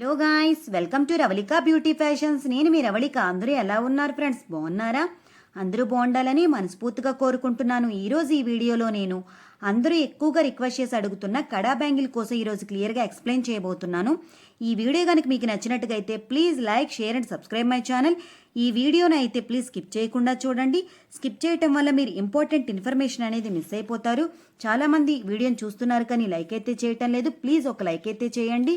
Hello guys welcome to Ravalika beauty fashions. నేను మీ రవళిక. అందరూ ఎలా ఉన్నారు ఫ్రెండ్స్? బాగున్నారా? అందరూ బాగుండాలని మనస్ఫూర్తిగా కోరుకుంటున్నాను. ఈరోజు ఈ వీడియోలో నేను అందరూ ఎక్కువగా రిక్వెస్ట్ చేసి అడుగుతున్న కడా బ్యాంగిల్ కోసం ఈరోజు క్లియర్గా ఎక్స్ప్లెయిన్ చేయబోతున్నాను. ఈ వీడియో కనుక మీకు నచ్చినట్టుగా అయితే please like share and subscribe my channel. ఈ వీడియోను అయితే ప్లీజ్ స్కిప్ చేయకుండా చూడండి. స్కిప్ చేయటం వల్ల మీరు ఇంపార్టెంట్ ఇన్ఫర్మేషన్ అనేది మిస్ అయిపోతారు. చాలామంది వీడియోని చూస్తున్నారు కానీ లైక్ అయితే చేయటం లేదు. ప్లీజ్ ఒక లైక్ అయితే చేయండి.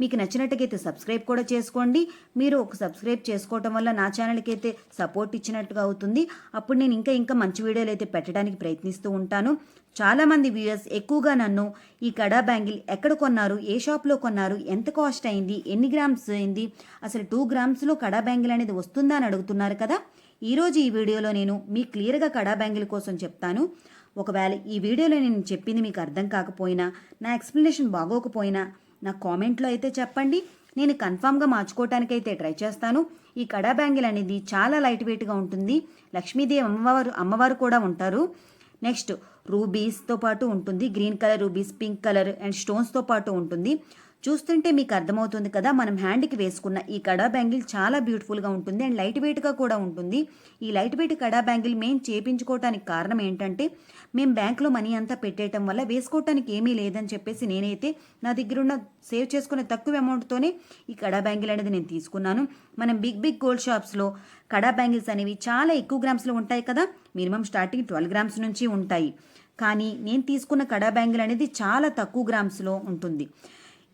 మీకు నచ్చినట్టుకైతే సబ్స్క్రైబ్ కూడా చేసుకోండి. మీరు ఒక సబ్స్క్రైబ్ చేసుకోవటం వల్ల నా ఛానల్కి అయితే సపోర్ట్ ఇచ్చినట్టుగా అవుతుంది. అప్పుడు నేను ఇంకా ఇంకా మంచి వీడియోలు అయితే పెట్టడానికి ప్రయత్నిస్తూ ఉంటాను. చాలామంది వ్యూయర్స్ ఎక్కువగా నన్ను ఈ కడా బ్యాంగిల్ ఎక్కడ కొన్నారు? ఏ షాప్లో కొన్నారు? ఎంత కాస్ట్ అయింది? ఎన్ని గ్రామ్స్ అయింది? అసలు టూ గ్రామ్స్లో కడా బ్యాంగిల్ అనేది వస్తుందా? అని అడుగుతున్నారు కదా. ఈరోజు ఈ వీడియోలో నేను మీ క్లియర్గా కడా బ్యాంగిల్ కోసం చెప్తాను. ఒకవేళ ఈ వీడియోలో నేను చెప్పింది మీకు అర్థం కాకపోయినా నా ఎక్స్ప్లెనేషన్ బాగోకపోయినా నా కామెంట్లో అయితే చెప్పండి. నేను కన్ఫామ్గా మార్చుకోవటానికైతే ట్రై చేస్తాను. ఈ కడా బ్యాంగిల్ అనేది చాలా లైట్ వెయిట్గా ఉంటుంది. లక్ష్మీదేవి అమ్మవారు అమ్మవారు కూడా ఉంటారు. నెక్స్ట్ రూబీస్తో పాటు ఉంటుంది. Green colour rubies pink colour and స్టోన్స్తో పాటు ఉంటుంది. చూస్తుంటే మీకు అర్థమవుతుంది కదా మనం హ్యాండ్కి వేసుకున్న ఈ కడా బ్యాంగిల్ చాలా బ్యూటిఫుల్గా ఉంటుంది అండ్ లైట్ వెయిట్గా కూడా ఉంటుంది. ఈ లైట్ వెయిట్ కడా బ్యాంగిల్ మేము చేపించుకోవటానికి కారణం ఏంటంటే మేము బ్యాంక్లో మనీ అంతా పెట్టేయటం వల్ల వేసుకోవటానికి ఏమీ లేదని చెప్పేసి నేనైతే నా దగ్గర ఉన్న సేవ్ చేసుకున్న తక్కువ అమౌంట్తోనే ఈ కడా బ్యాంగిల్ అనేది నేను తీసుకున్నాను. మనం బిగ్ బిగ్ గోల్డ్ షాప్స్లో కడా బ్యాంగిల్స్ అనేవి చాలా ఎక్కువ గ్రామ్స్లో ఉంటాయి కదా మినిమం స్టార్టింగ్ ట్వెల్వ్ గ్రామ్స్ నుంచి ఉంటాయి. కానీ నేను తీసుకున్న కడా బ్యాంగిల్ అనేది చాలా తక్కువ గ్రామ్స్లో ఉంటుంది.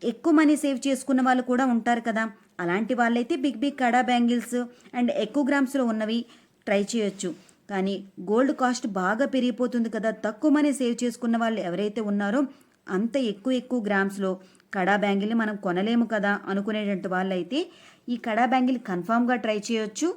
ఎక్కువ మనీ సేవ్ చేసుకున్న వాళ్ళు కూడా ఉంటారు కదా. అలాంటి వాళ్ళైతే big big kada bangles and ఎక్కువ గ్రామ్స్లో ఉన్నవి ట్రై చేయొచ్చు. కానీ గోల్డ్ కాస్ట్ బాగా పెరిగిపోతుంది కదా. తక్కువ మనీ సేవ్ చేసుకున్న వాళ్ళు ఎవరైతే ఉన్నారో అంత ఎక్కువ ఎక్కువ గ్రామ్స్లో కడా బ్యాంగిల్ని మనం కొనలేము కదా అనుకునేటువంటి వాళ్ళైతే ఈ కడా బ్యాంగిల్ కన్ఫామ్గా ట్రై చేయొచ్చు.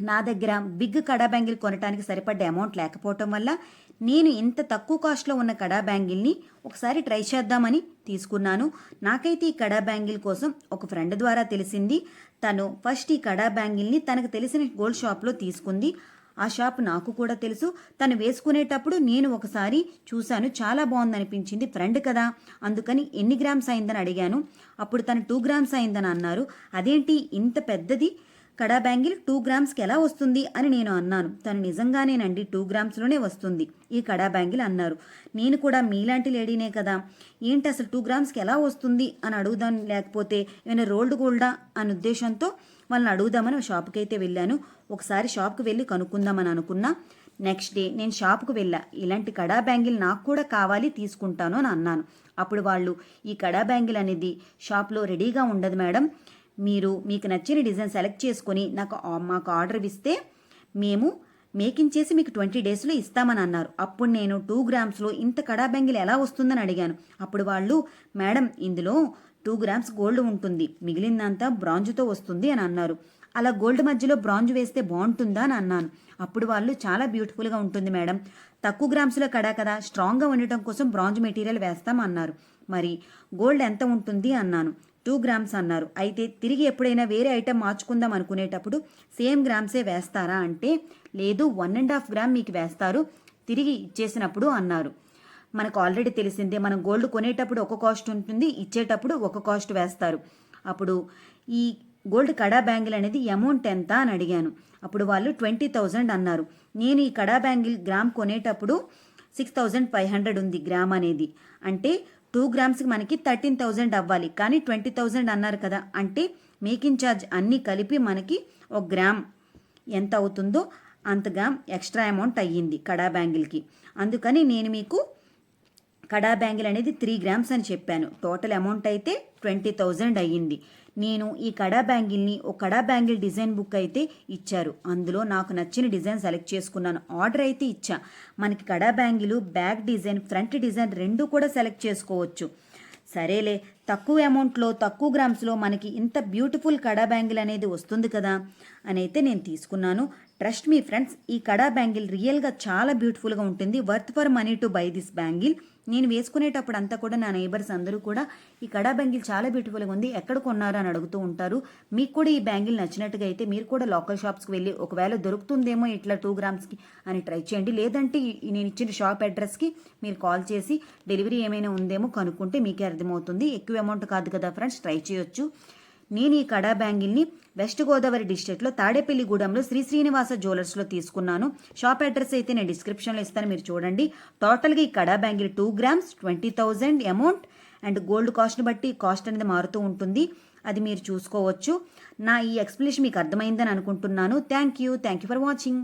నా దగ్గర బిగ్ కడా బ్యాంగిల్ కొనడానికి సరిపడ్డ అమౌంట్ లేకపోవటం వల్ల నేను ఇంత తక్కువ కాస్ట్లో ఉన్న కడా బ్యాంగిల్ని ఒకసారి ట్రై చేద్దామని తీసుకున్నాను. నాకైతే ఈ కడా బ్యాంగిల్ కోసం ఒక ఫ్రెండ్ ద్వారా తెలిసింది. తను ఫస్ట్ ఈ కడా బ్యాంగిల్ని తనకు తెలిసిన గోల్డ్ షాప్లో తీసుకుంది. ఆ షాప్ నాకు కూడా తెలుసు. తను వేసుకునేటప్పుడు నేను ఒకసారి చూశాను. చాలా బాగుంది అనిపించింది ఫ్రెండ్ కదా. అందుకని ఎన్ని గ్రామ్స్ అయిందని అడిగాను. అప్పుడు తను టూ గ్రామ్స్ అయిందని అన్నారు. అదేంటి ఇంత పెద్దది? కడా బ్యాంగిల్ టూ గ్రామ్స్కి ఎలా వస్తుంది అని నేను అన్నాను. తను నిజంగానేనండి టూ గ్రామ్స్లోనే వస్తుంది. ఈ కడా బ్యాంగిల్ అన్నారు. నేను కూడా మీలాంటి లేడీనే కదా. ఏంటి అసలు టూ గ్రామ్స్కి ఎలా వస్తుంది అని అడుగుదాం లేకపోతే ఏమైనా రోల్డ్ గోల్డా అని ఉద్దేశంతో వాళ్ళని అడుగుదామని షాప్కి అయితే వెళ్ళాను. ఒకసారి షాప్కి వెళ్ళి కనుక్కుందామని అనుకున్నా. నెక్స్ట్ డే నేను షాప్కు వెళ్ళా. ఇలాంటి కడా బ్యాంగిల్ నాకు కూడా కావాలి తీసుకుంటాను అని అన్నాను. అప్పుడు వాళ్ళు ఈ కడా బ్యాంగిల్ అనేది షాప్లో రెడీగా ఉండదు మేడం. మీరు మీకు నచ్చిన డిజైన్ సెలెక్ట్ చేసుకొని నాకు మాకు ఆర్డర్ ఇస్తే మేము మేకింగ్ చేసి మీకు ట్వంటీ డేస్లో ఇస్తామని అన్నారు. అప్పుడు నేను టూ గ్రామ్స్లో ఇంత కడా బెంగిల్ ఎలా వస్తుందని అడిగాను. అప్పుడు వాళ్ళు మేడం ఇందులో టూ గ్రామ్స్ గోల్డ్ ఉంటుంది. మిగిలిందంతా బ్రాంజ్తో వస్తుంది అని అన్నారు. అలా గోల్డ్ మధ్యలో బ్రాంజ్ వేస్తే బాగుంటుందా అని అన్నాను. అప్పుడు వాళ్ళు చాలా బ్యూటిఫుల్గా ఉంటుంది మేడం. తక్కువ గ్రామ్స్లో కడా కదా స్ట్రాంగ్గా ఉండటం కోసం బ్రాంజ్ మెటీరియల్ వేస్తామన్నారు మరి గోల్డ్ ఎంత ఉంటుంది అన్నాను. టూ గ్రామ్స్ అన్నారు. అయితే తిరిగి ఎప్పుడైనా వేరే ఐటెం మార్చుకుందాం అనుకునేటప్పుడు సేమ్ గ్రామ్సే వేస్తారా అంటే లేదు వన్ అండ్ హాఫ్ గ్రామ్ మీకు వేస్తారు తిరిగి ఇచ్చేసినప్పుడు అన్నారు. మనకు ఆల్రెడీ తెలిసిందే మనం గోల్డ్ కొనేటప్పుడు ఒక కాస్ట్ ఉంటుంది ఇచ్చేటప్పుడు ఒక కాస్ట్ వేస్తారు. అప్పుడు ఈ గోల్డ్ కడా బ్యాంగిల్ అనేది అమౌంట్ ఎంత అని అడిగాను. అప్పుడు వాళ్ళు ట్వంటీ థౌజండ్ అన్నారు. నేను ఈ కడా బ్యాంగిల్ గ్రామ్ కొనేటప్పుడు సిక్స్ థౌజండ్ ఫైవ్ హండ్రెడ్ ఉంది గ్రామ్ అనేది. అంటే టూ గ్రామ్స్కి మనకి థర్టీన్ థౌజండ్ అవ్వాలి. కానీ ట్వంటీ థౌజండ్ అన్నారు కదా. అంటే మేకింగ్ ఛార్జ్ అన్నీ కలిపి మనకి ఒక గ్రామ్ ఎంత అవుతుందో అంతగా ఎక్స్ట్రా అమౌంట్ అయ్యింది కడా బ్యాంగిల్కి. అందుకని నేను మీకు కడా బ్యాంగిల్ అనేది త్రీ గ్రామ్స్ అని చెప్పాను. టోటల్ అమౌంట్ అయితే ట్వంటీ థౌజండ్ అయ్యింది. నేను ఈ కడా బ్యాంగిల్ని ఒక కడా బ్యాంగిల్ డిజైన్ బుక్ అయితే ఇచ్చారు. అందులో నాకు నచ్చిన డిజైన్ సెలెక్ట్ చేసుకున్నాను. ఆర్డర్ అయితే ఇచ్చా. మనకి kada bangle back design front design రెండు కూడా సెలెక్ట్ చేసుకోవచ్చు. సరేలే తక్కువ అమౌంట్లో తక్కువ గ్రామ్స్లో మనకి ఇంత బ్యూటిఫుల్ కడా బ్యాంగిల్ అనేది వస్తుంది కదా అని అయితే నేను తీసుకున్నాను. ట్రస్ట్ మీ ఫ్రెండ్స్ ఈ కడా బ్యాంగిల్ రియల్గా చాలా బ్యూటిఫుల్గా ఉంటుంది. Worth for money to buy this bangle. నేను వేసుకునేటప్పుడు అంతా కూడా నా నైబర్స్ అందరూ కూడా ఈ కడా బ్యాంగిల్ చాలా బ్యూటిఫుల్గా ఉంది ఎక్కడ కొన్నారు? అని అడుగుతూ ఉంటారు. మీకు కూడా ఈ బ్యాంగిల్ నచ్చినట్టుగా అయితే మీరు కూడా లోకల్ షాప్స్కి వెళ్ళి ఒకవేళ దొరుకుతుందేమో ఇట్లా టూ గ్రామ్స్కి అని ట్రై చేయండి. లేదంటే నేను ఇచ్చిన షాప్ అడ్రస్కి మీరు కాల్ చేసి డెలివరీ ఏమైనా ఉందేమో కనుక్కుంటే మీకే అర్థమవుతుంది. ఎక్కువ అమౌంట్ కాదు కదా ఫ్రెండ్స్ ట్రై చేయొచ్చు. నేను ఈ కడా బ్యాంగిల్ని వెస్ట్ గోదావరి డిస్ట్రిక్ట్లో తాడేపల్లిగూడెంలో శ్రీ శ్రీనివాస జ్యువెలర్స్లో తీసుకున్నాను. షాప్ అడ్రస్ అయితే నేను డిస్క్రిప్షన్లో ఇస్తాను మీరు చూడండి. టోటల్గా ఈ kada bangle two grams twenty thousand amount and gold కాస్ట్ని బట్టి కాస్ట్ అనేది మారుతూ ఉంటుంది. అది మీరు చూసుకోవచ్చు. నా ఈ ఎక్స్ప్లెనేషన్ మీకు అర్థమైందని అనుకుంటున్నాను. Thank you thank you for watching